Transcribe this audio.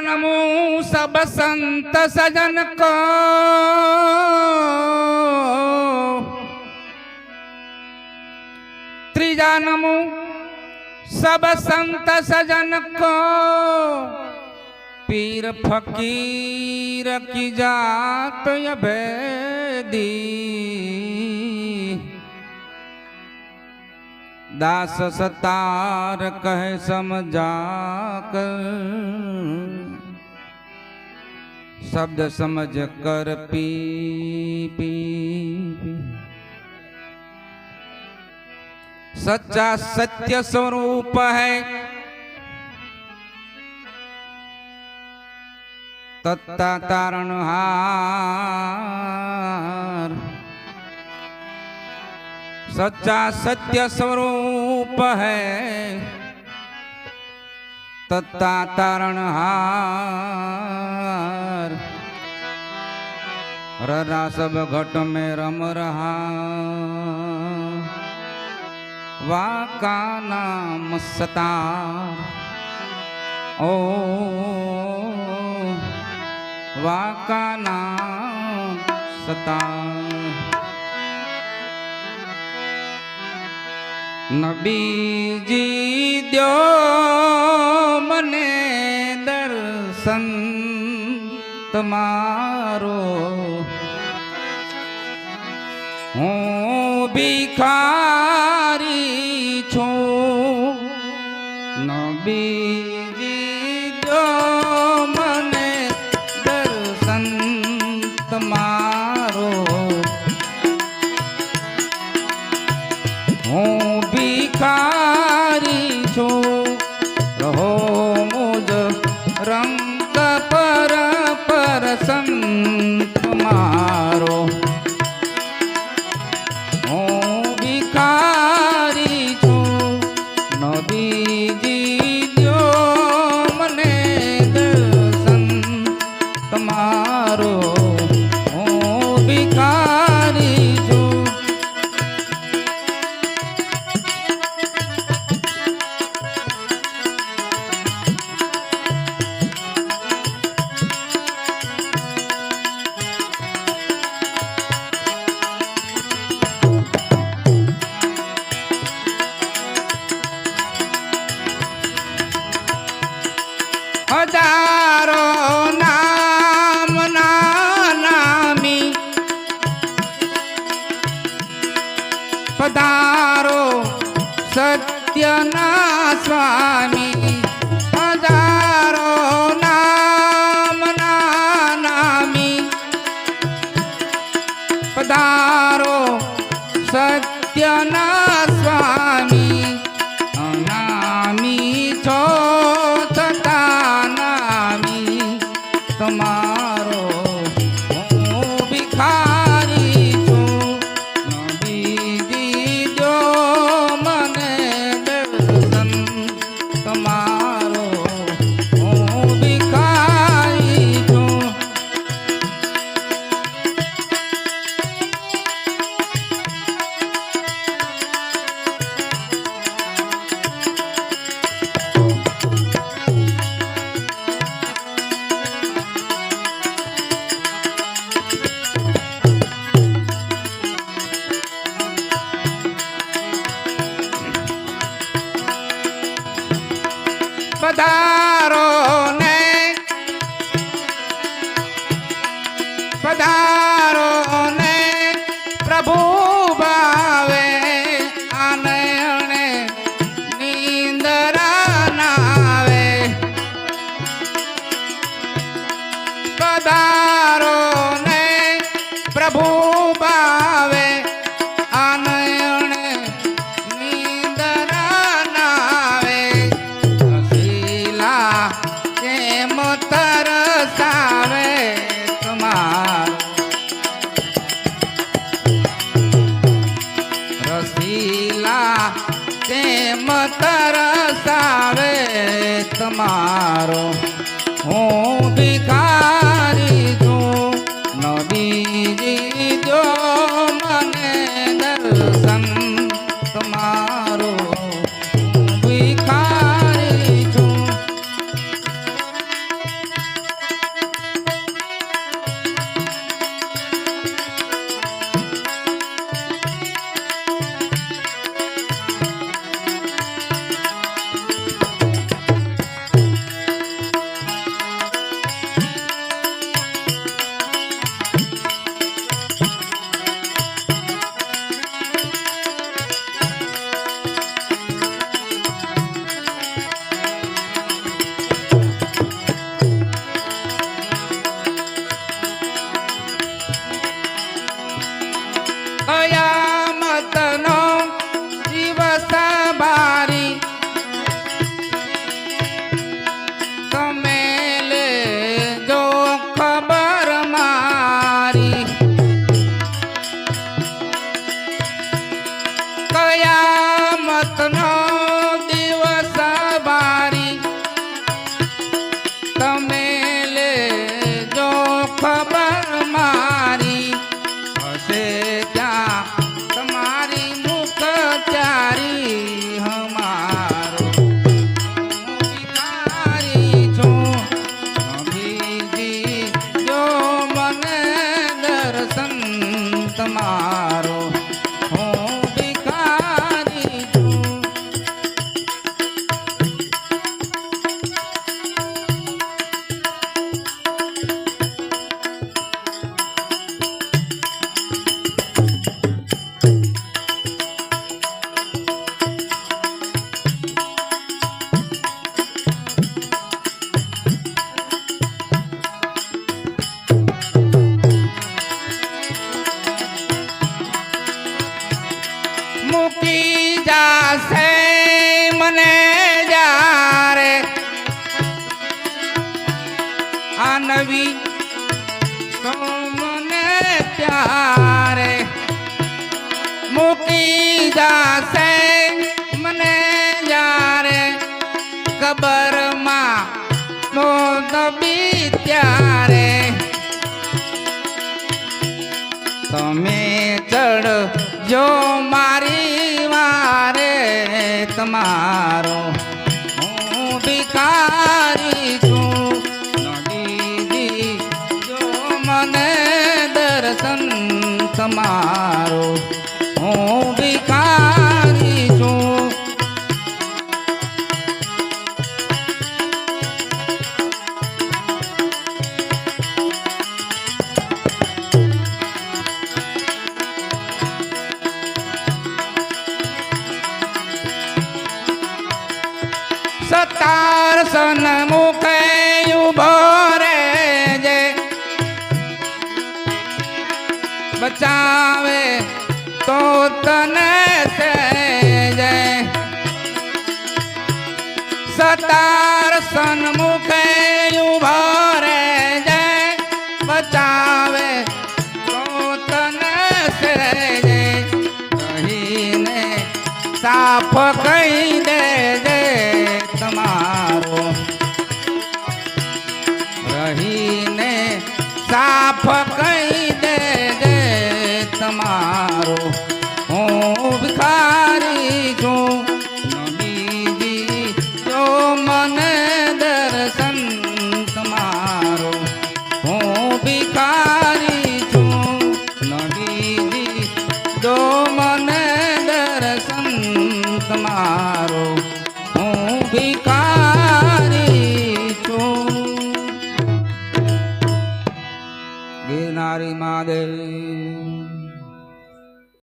नमो सब संत सजन को। त्रिजा नमो सब संत सजन को। पीर फकीर की जात अभेदी दास सतार कहे समझा कर शब्द समझ कर पी पी पी। सच्चा सत्य स्वरूप है। तत्ता तारण हार। सच्चा सत्य स्वरूप है। तत्ता तारण हार। ररा सब घट में रम रहा। वा का नाम सता ओ वा का नाम सता नबी जी दो मने दर्शन तुम्हारो ભિખારી છું. નબીજી દ્યો મને દર્શન તમારો. હું ભિખારી છું. રહો મુજ રંગ પર પર તમારો પધારો. સત્યના સ્વામી હજારો નામ ના નામી. પધારો. સત્યના સ્વામી verdad. પાસે મને જારે આ નવી તો મને ત્યારે મૂકી જાશે મને જારે. કબરમાં મો નબી ત્યારે તમે ચડ જો તમારો હું ભિખારી છું. નદીજી જો મને દર્શન તમારો. હું ભિખારી સતાર સન્મુખે મુખે ઊભો રે જે બચાવે તને સેજે કહીને સાફ કહી દેજે તમારો. રહીને સાફ કહી